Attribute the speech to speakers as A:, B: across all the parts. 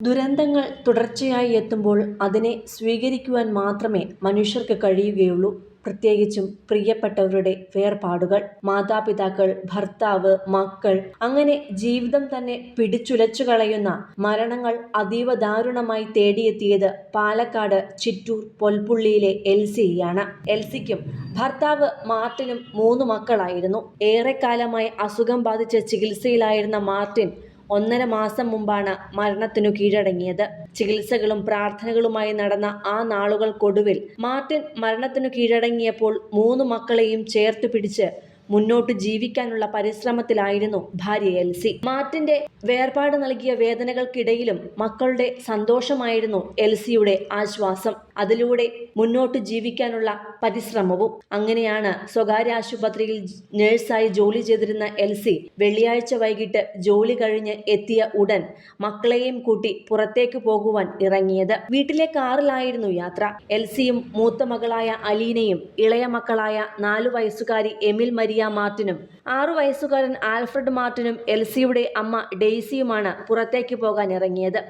A: ദുരന്തങ്ങൾ തുടർച്ചയായി എത്തുമ്പോൾ അതിനെ സ്വീകരിക്കുവാൻ മാത്രമേ മനുഷ്യർക്ക് കഴിയുകയുള്ളൂ. പ്രത്യേകിച്ചും പ്രിയപ്പെട്ടവരുടെ വേർപാടുകൾ മാതാപിതാക്കൾ ഭർത്താവ് മക്കൾ അങ്ങനെ ജീവിതം തന്നെ പിടിച്ചുലച്ചു കളയുന്ന മരണങ്ങൾ അതീവ ദാരുണമായി തേടിയെത്തിയത് പാലക്കാട് ചിറ്റൂർ പൊൽപ്പുള്ളിയിലെ എൽസിയാണ് എൽസിക്കും ഭർത്താവ് മാർട്ടിനും മൂന്ന് മക്കളായിരുന്നു. ഏറെക്കാലമായി അസുഖം ബാധിച്ച് ചികിത്സയിലായിരുന്ന മാർട്ടിൻ ഒന്നര മാസം മുമ്പാണ് മരണത്തിനു കീഴടങ്ങിയത്. ചികിത്സകളും പ്രാർത്ഥനകളുമായി നടന്ന ആ നാളുകൾക്കൊടുവിൽ മാർട്ടിൻ മരണത്തിനു കീഴടങ്ങിയപ്പോൾ മൂന്ന് മക്കളെയും ചേർത്ത് പിടിച്ച് മുന്നോട്ട് ജീവിക്കാനുള്ള പരിശ്രമത്തിലായിരുന്നു ഭാര്യ എൽസി. മാറ്റിന്റെ വേർപാട് നൽകിയ വേദനകൾക്കിടയിലും മക്കളുടെ സന്തോഷമായിരുന്നു എൽസിയുടെ ആശ്വാസം. അതിലൂടെ മുന്നോട്ട് ജീവിക്കാനുള്ള പരിശ്രമവും. അങ്ങനെയാണ് സ്വകാര്യ ആശുപത്രിയിൽ നഴ്സായി ജോലി ചെയ്തിരുന്ന എൽസി വെള്ളിയാഴ്ച വൈകിട്ട് ജോലി കഴിഞ്ഞ് എത്തിയ ഉടൻ മക്കളെയും കൂട്ടി പുറത്തേക്ക് പോകുവാൻ ഇറങ്ങിയത്. വീട്ടിലെ കാറിലായിരുന്നു യാത്ര. എൽസിയും മൂത്ത മകളായ അലീനയും ഇളയ മക്കളായ നാലു വയസ്സുകാരി എമിൽ മരിയ മാർട്ടിനും ആറു വയസ്സുകാരൻ ആൽഫ്രഡ് മാർട്ടിനും എൽസിയുടെ അമ്മ ഡെയ്സിയുമാണ് പുറത്തേക്ക് പോകാൻ ഇറങ്ങിയത്.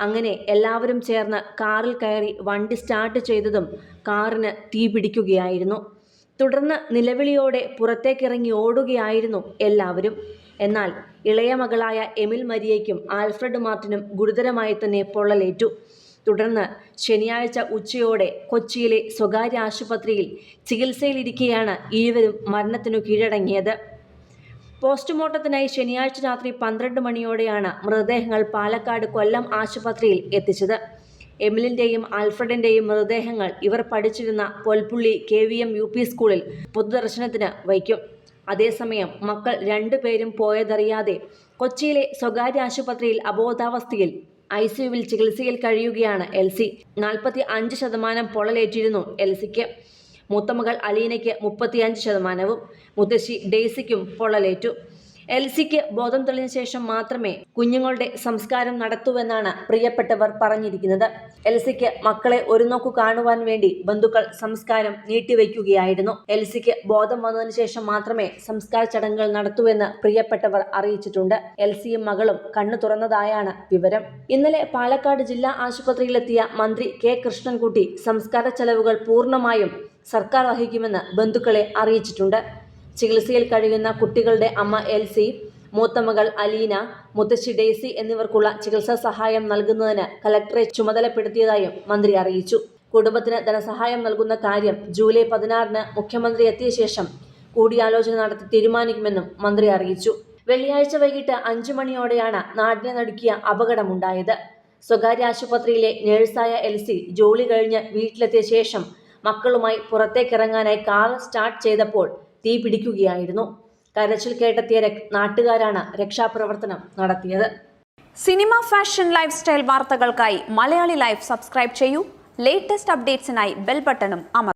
A: അങ്ങനെ എല്ലാവരും ചേർന്ന് കാറിൽ കയറി വണ്ടി സ്റ്റാർട്ട് ചെയ്തതും കാറിന് തീ പിടിക്കുകയായിരുന്നു. തുടർന്ന് നിലവിളിയോടെ പുറത്തേക്കിറങ്ങി ഓടുകയായിരുന്നു എല്ലാവരും. എന്നാൽ ഇളയ മകളായ എമിൽ മരിയയ്ക്കും ആൽഫ്രഡ് മാർട്ടിനും ഗുരുതരമായി തന്നെ പൊള്ളലേറ്റു. തുടർന്ന് ശനിയാഴ്ച ഉച്ചയോടെ കൊച്ചിയിലെ സ്വകാര്യ ആശുപത്രിയിൽ ചികിത്സയിലിരിക്കെയാണ് ഇരുവരും മരണത്തിനു കീഴടങ്ങിയത്. പോസ്റ്റ്മോർട്ടത്തിനായി ശനിയാഴ്ച രാത്രി പന്ത്രണ്ട് മണിയോടെയാണ് മൃതദേഹങ്ങൾ പാലക്കാട് കൊല്ലം ആശുപത്രിയിൽ എത്തിച്ചത്. എമിലിന്റെയും ആൽഫ്രഡിന്റെയും മൃതദേഹങ്ങൾ ഇവർ പഠിച്ചിരുന്ന Polpully K V M U P സ്കൂളിൽ പൊതുദർശനത്തിന് വയ്ക്കും. അതേസമയം മക്കൾ രണ്ടുപേരും പോയതറിയാതെ കൊച്ചിയിലെ സ്വകാര്യ ആശുപത്രിയിൽ അബോധാവസ്ഥയിൽ ഐ സിയുവിൽ ചികിത്സയിൽ കഴിയുകയാണ് എൽസി. നാൽപ്പത്തി അഞ്ച് ശതമാനം പൊള്ളലേറ്റിരുന്നു എൽസിക്ക്. മൂത്തമകൾ അലീനയ്ക്ക് മുപ്പത്തിയഞ്ച് ശതമാനവും. മുത്തശ്ശി ഡെയ്സിക്കും പൊള്ളലേറ്റു. എൽസിക്ക് ബോധം തെളിഞ്ഞ ശേഷം മാത്രമേ കുഞ്ഞുങ്ങളുടെ സംസ്കാരം നടത്തൂവെന്നാണ് പ്രിയപ്പെട്ടവർ പറഞ്ഞിരിക്കുന്നത്. എൽസിക്ക് മക്കളെ ഒരു നോക്കു കാണുവാൻ വേണ്ടി ബന്ധുക്കൾ സംസ്കാരം നീട്ടിവെക്കുകയായിരുന്നു. എൽസിക്ക് ബോധം വന്നതിന് ശേഷം മാത്രമേ സംസ്കാര ചടങ്ങുകൾ നടത്തൂവെന്ന് പ്രിയപ്പെട്ടവർ അറിയിച്ചിട്ടുണ്ട്. എൽസിയും മകളും കണ്ണു തുറന്നതായാണ് വിവരം. ഇന്നലെ പാലക്കാട് ജില്ലാ ആശുപത്രിയിലെത്തിയ മന്ത്രി കെ. കൃഷ്ണൻകുട്ടി സംസ്കാര ചെലവുകൾ പൂർണമായും സർക്കാർ വഹിക്കുമെന്ന് ബന്ധുക്കളെ അറിയിച്ചിട്ടുണ്ട്. ചികിത്സയിൽ കഴിയുന്ന കുട്ടികളുടെ അമ്മ എൽസി മൂത്തമകൾ അലീന മുത്തശ്ശി ഡേസി എന്നിവർക്കുള്ള ചികിത്സാ സഹായം നൽകുന്നതിന് കലക്ടറെ ചുമതലപ്പെടുത്തിയതായും മന്ത്രി അറിയിച്ചു. കുടുംബത്തിന് ധനസഹായം നൽകുന്ന കാര്യം ജൂലൈ പതിനാറിന് മുഖ്യമന്ത്രി എത്തിയ ശേഷം കൂടിയാലോചന നടത്തി തീരുമാനിക്കുമെന്നും മന്ത്രി അറിയിച്ചു. വെള്ളിയാഴ്ച വൈകിട്ട് അഞ്ചു മണിയോടെയാണ് നാടിനെ നടുക്കിയ അപകടമുണ്ടായത്. സ്വകാര്യ ആശുപത്രിയിലെ നഴ്സായ എൽസി ജോലി കഴിഞ്ഞ് വീട്ടിലെത്തിയ ശേഷം മക്കളുമായി പുറത്തേക്കിറങ്ങാനായി കാർ സ്റ്റാർട്ട് ചെയ്തപ്പോൾ തീ പിടിക്കുകയായിരുന്നു. കരച്ചിൽ കേട്ടെത്തിയ നാട്ടുകാരാണ് രക്ഷാപ്രവർത്തനം നടത്തിയത്.
B: സിനിമ ഫാഷൻ ലൈഫ് സ്റ്റൈൽ വാർത്തകൾക്കായി മലയാളി ലൈഫ് സബ്സ്ക്രൈബ് ചെയ്യൂ. ലേറ്റസ്റ്റ് അപ്ഡേറ്റ്സിനായി ബെൽ ബട്ടണും അമർ